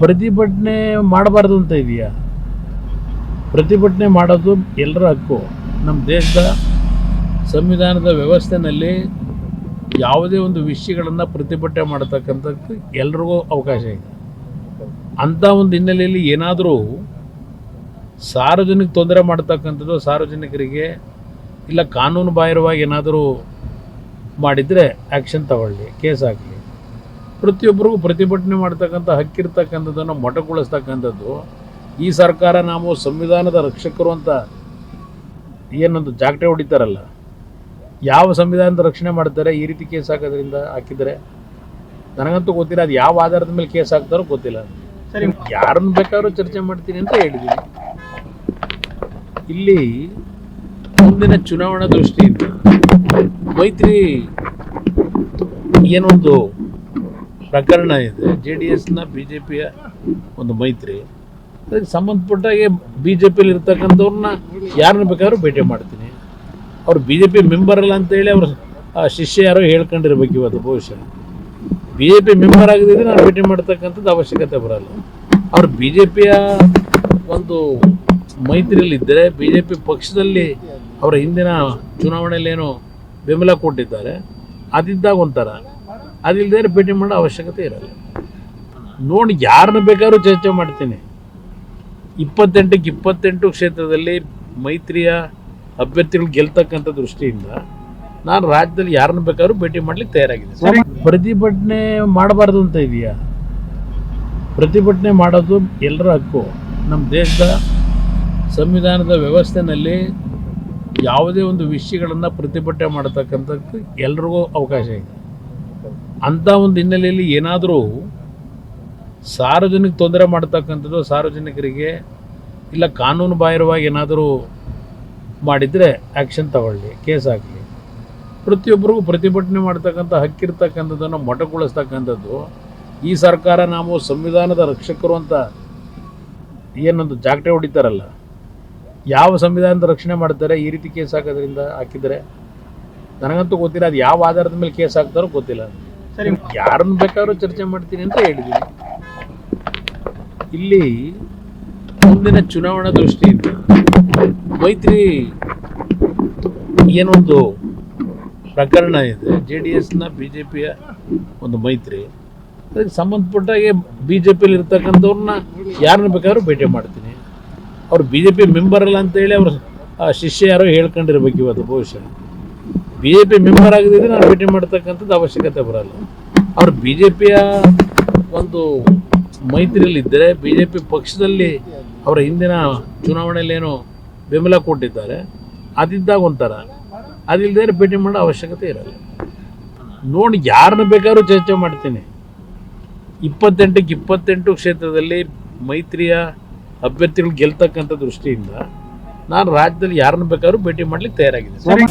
ಪ್ರತಿಭಟನೆ ಮಾಡಬಾರ್ದು ಅಂತ ಇದೆಯಾ? ಪ್ರತಿಭಟನೆ ಮಾಡೋದು ಎಲ್ಲರ ಹಕ್ಕು. ನಮ್ಮ ದೇಶದ ಸಂವಿಧಾನದ ವ್ಯವಸ್ಥೆನಲ್ಲಿ ಯಾವುದೇ ಒಂದು ವಿಷಯಗಳನ್ನು ಪ್ರತಿಭಟನೆ ಮಾಡತಕ್ಕಂಥದ್ದು ಎಲ್ರಿಗೂ ಅವಕಾಶ ಇದೆ. ಅಂಥ ಒಂದು ಹಿನ್ನೆಲೆಯಲ್ಲಿ ಏನಾದರೂ ಸಾರ್ವಜನಿಕ ತೊಂದರೆ ಮಾಡ್ತಕ್ಕಂಥದ್ದು ಸಾರ್ವಜನಿಕರಿಗೆ ಇಲ್ಲ ಕಾನೂನು ಬಾಹಿರವಾಗಿ ಏನಾದರೂ ಮಾಡಿದರೆ ಆ್ಯಕ್ಷನ್ ತಗೊಳ್ಳಿ ಕೇಸ್ ಹಾಕಲಿ ಪ್ರತಿಯೊಬ್ಬರಿಗೂ ಪ್ರತಿಭಟನೆ ಮಾಡ್ತಕ್ಕಂಥ ಹಕ್ಕಿರ್ತಕ್ಕಂಥದ್ದನ್ನು ಮೊಟಕುಗೊಳಿಸ್ತಕ್ಕಂಥದ್ದು. ಈ ಸರ್ಕಾರ ನಾವು ಸಂವಿಧಾನದ ರಕ್ಷಕರು ಅಂತ ಏನೊಂದು ಜಾಗಟೆ ಹೊಡಿತಾರಲ್ಲ ಯಾವ ಸಂವಿಧಾನದ ರಕ್ಷಣೆ ಮಾಡ್ತಾರೆ ಈ ರೀತಿ ಕೇಸ್ ಹಾಕೋದ್ರಿಂದ ಹಾಕಿದರೆ? ನನಗಂತೂ ಗೊತ್ತಿಲ್ಲ ಅದು ಯಾವ ಆಧಾರದ ಮೇಲೆ ಕೇಸ್ ಹಾಕ್ತಾರೋ ಗೊತ್ತಿಲ್ಲ. ಸರಿ. ಯಾರನ್ನು ಬೇಕಾದ್ರೂ ಚರ್ಚೆ ಮಾಡ್ತೀನಿ ಅಂತ ಹೇಳಿದ್ದೀನಿ ಇಲ್ಲಿ ಮುಂದಿನ ಚುನಾವಣಾ ದೃಷ್ಟಿಯಿಂದ ಮೈತ್ರಿ ಏನೊಂದು ಪ್ರಕರಣ ಇದೆ. ಜೆ ಡಿ ಎಸ್ನ ಬಿ ಜೆ ಪಿಯ ಒಂದು ಮೈತ್ರಿ. ಅದಕ್ಕೆ ಸಂಬಂಧಪಟ್ಟಾಗೆ ಬಿ ಜೆ ಪಿಯಲ್ಲಿ ಇರ್ತಕ್ಕಂಥವ್ರನ್ನ ಯಾರನ್ನ ಬೇಕಾದ್ರೂ ಭೇಟಿ ಮಾಡ್ತೀನಿ. ಅವ್ರು ಬಿ ಜೆ ಪಿ ಮೆಂಬರ್ ಅಲ್ಲ ಅಂತೇಳಿ ಅವ್ರ ಶಿಷ್ಯ ಯಾರೋ ಹೇಳ್ಕೊಂಡಿರ್ಬೇಕು ಇವತ್ತು ಬಹುಶಃ ಬಿ ಜೆ ಪಿ ಮೆಂಬರ್ ಆಗದಿದ್ರೆ ನಾನು ಭೇಟಿ ಮಾಡ್ತಕ್ಕಂಥದ್ದು ಅವಶ್ಯಕತೆ ಬರಲ್ಲ. ಅವ್ರು ಬಿ ಜೆ ಪಿಯ ಒಂದು ಮೈತ್ರಿಯಲ್ಲಿದ್ದರೆ ಬಿ ಜೆ ಪಿ ಪಕ್ಷದಲ್ಲಿ ಅವರ ಹಿಂದಿನ ಚುನಾವಣೆಯಲ್ಲಿ ಏನೋ ಬೆಂಬಲ ಕೊಟ್ಟಿದ್ದಾರೆ. ಅದಿದ್ದಾಗ ಒಂಥರ. ಅದಿಲ್ಲದೆ ಭೇಟಿ ಮಾಡೋ ಅವಶ್ಯಕತೆ ಇರಲ್ಲ. ನೋಡಿ ಯಾರನ್ನ ಬೇಕಾದ್ರೂ ಚರ್ಚೆ ಮಾಡ್ತೀನಿ. ಇಪ್ಪತ್ತೆಂಟಕ್ಕೆ ಇಪ್ಪತ್ತೆಂಟು ಕ್ಷೇತ್ರದಲ್ಲಿ ಮೈತ್ರಿಯ ಅಭ್ಯರ್ಥಿಗಳು ಗೆಲ್ತಕ್ಕಂಥ ದೃಷ್ಟಿಯಿಂದ ನಾನು ರಾಜ್ಯದಲ್ಲಿ ಯಾರನ್ನ ಬೇಕಾದ್ರೂ ಭೇಟಿ ಮಾಡ್ಲಿಕ್ಕೆ ತಯಾರಾಗಿದೆ. ಪ್ರತಿಭಟನೆ ಮಾಡಬಾರ್ದು ಅಂತ ಇದೆಯಾ? ಪ್ರತಿಭಟನೆ ಮಾಡೋದು ಎಲ್ಲರ ಹಕ್ಕು. ನಮ್ಮ ದೇಶದ ಸಂವಿಧಾನದ ವ್ಯವಸ್ಥೆನಲ್ಲಿ ಯಾವುದೇ ಒಂದು ವಿಷಯಗಳನ್ನು ಪ್ರತಿಭಟನೆ ಮಾಡತಕ್ಕಂಥದ್ದು ಎಲ್ರಿಗೂ ಅವಕಾಶ ಇದೆ. ಅಂಥ ಒಂದು ಹಿನ್ನೆಲೆಯಲ್ಲಿ ಏನಾದರೂ ಸಾರ್ವಜನಿಕ ತೊಂದರೆ ಮಾಡ್ತಕ್ಕಂಥದ್ದು ಸಾರ್ವಜನಿಕರಿಗೆ ಇಲ್ಲ ಕಾನೂನು ಬಾಹಿರವಾಗಿ ಏನಾದರೂ ಮಾಡಿದರೆ ಆ್ಯಕ್ಷನ್ ತಗೊಳ್ಳಿ, ಕೇಸ್ ಹಾಕಲಿ. ಪ್ರತಿಯೊಬ್ಬರಿಗೂ ಪ್ರತಿಭಟನೆ ಮಾಡ್ತಕ್ಕಂಥ ಹಕ್ಕಿರ್ತಕ್ಕಂಥದ್ದನ್ನು ಮೊಟಕುಗೊಳಿಸ್ತಕ್ಕಂಥದ್ದು, ಈ ಸರ್ಕಾರ ನಾವು ಸಂವಿಧಾನದ ರಕ್ಷಕರು ಅಂತ ಏನೊಂದು ಜಾಗಟೆ ಹೊಡಿತಾರಲ್ಲ, ಯಾವ ಸಂವಿಧಾನದ ರಕ್ಷಣೆ ಮಾಡ್ತಾರೆ, ಈ ರೀತಿ ಕೇಸ್ ಹಾಕೋದ್ರಿಂದ ಹಾಕಿದರೆ? ನನಗಂತೂ ಗೊತ್ತಿಲ್ಲ, ಅದು ಯಾವ ಆಧಾರದ ಮೇಲೆ ಕೇಸ್ ಹಾಕ್ತಾರೋ ಗೊತ್ತಿಲ್ಲ. ಸರಿ, ಯಾರನ್ನ ಬೇಕಾದ್ರೂ ಚರ್ಚೆ ಮಾಡ್ತೀನಿ ಅಂತ ಹೇಳಿದ್ದೀನಿ. ಇಲ್ಲಿ ಮುಂದಿನ ಚುನಾವಣಾ ದೃಷ್ಟಿಯಿಂದ ಮೈತ್ರಿ ಏನೊಂದು ಪ್ರಕರಣ ಇದೆ. ಜೆ ಡಿ ಎಸ್ನ ಬಿ ಜೆ ಒಂದು ಮೈತ್ರಿ. ಅದಕ್ಕೆ ಸಂಬಂಧಪಟ್ಟಾಗೆ ಬಿ ಜೆ ಪಿಯಲ್ಲಿ ಇರ್ತಕ್ಕಂಥವ್ರನ್ನ ಯಾರನ್ನ ಬೇಕಾದ್ರೂ ಭೇಟಿ ಮಾಡ್ತೀನಿ. ಅವ್ರು ಬಿ ಜೆ ಪಿ ಮೆಂಬರ್ ಅಲ್ಲ ಅಂತೇಳಿ ಅವ್ರ ಶಿಷ್ಯ ಯಾರೋ ಹೇಳ್ಕೊಂಡಿರ್ಬೇಕು ಇವತ್ತು ಬಹುಶಃ ಬಿ ಜೆ ಪಿ ಮೆಂಬರ್ ಆಗದಿದ್ರೆ ನಾನು ಭೇಟಿ ಮಾಡ್ತಕ್ಕಂಥದ್ದು ಅವಶ್ಯಕತೆ ಬರಲ್ಲ. ಅವರು ಬಿ ಜೆ ಪಿಯ ಒಂದು ಮೈತ್ರಿಯಲ್ಲಿದ್ದರೆ ಬಿ ಜೆ ಪಿ ಪಕ್ಷದಲ್ಲಿ ಅವರ ಹಿಂದಿನ ಚುನಾವಣೆಯಲ್ಲಿ ಏನೋ ಬೆಂಬಲ ಕೊಟ್ಟಿದ್ದಾರೆ. ಅದಿದ್ದಾಗ ಒಂಥರ. ಅದಿಲ್ಲದೆ ಭೇಟಿ ಮಾಡೋ ಅವಶ್ಯಕತೆ ಇರಲ್ಲ. ನೋಡಿ ಯಾರನ್ನ ಬೇಕಾದ್ರೂ ಚರ್ಚೆ ಮಾಡ್ತೀನಿ. ಇಪ್ಪತ್ತೆಂಟಕ್ಕೆ ಇಪ್ಪತ್ತೆಂಟು ಕ್ಷೇತ್ರದಲ್ಲಿ ಮೈತ್ರಿಯ ಅಭ್ಯರ್ಥಿಗಳು ಗೆಲ್ತಕ್ಕಂಥ ದೃಷ್ಟಿಯಿಂದ ನಾನು ರಾಜ್ಯದಲ್ಲಿ ಯಾರನ್ನ ಬೇಕಾದ್ರೂ ಭೇಟಿ ಮಾಡಲಿಕ್ಕೆ ತಯಾರಾಗಿದ್ದೀನಿ.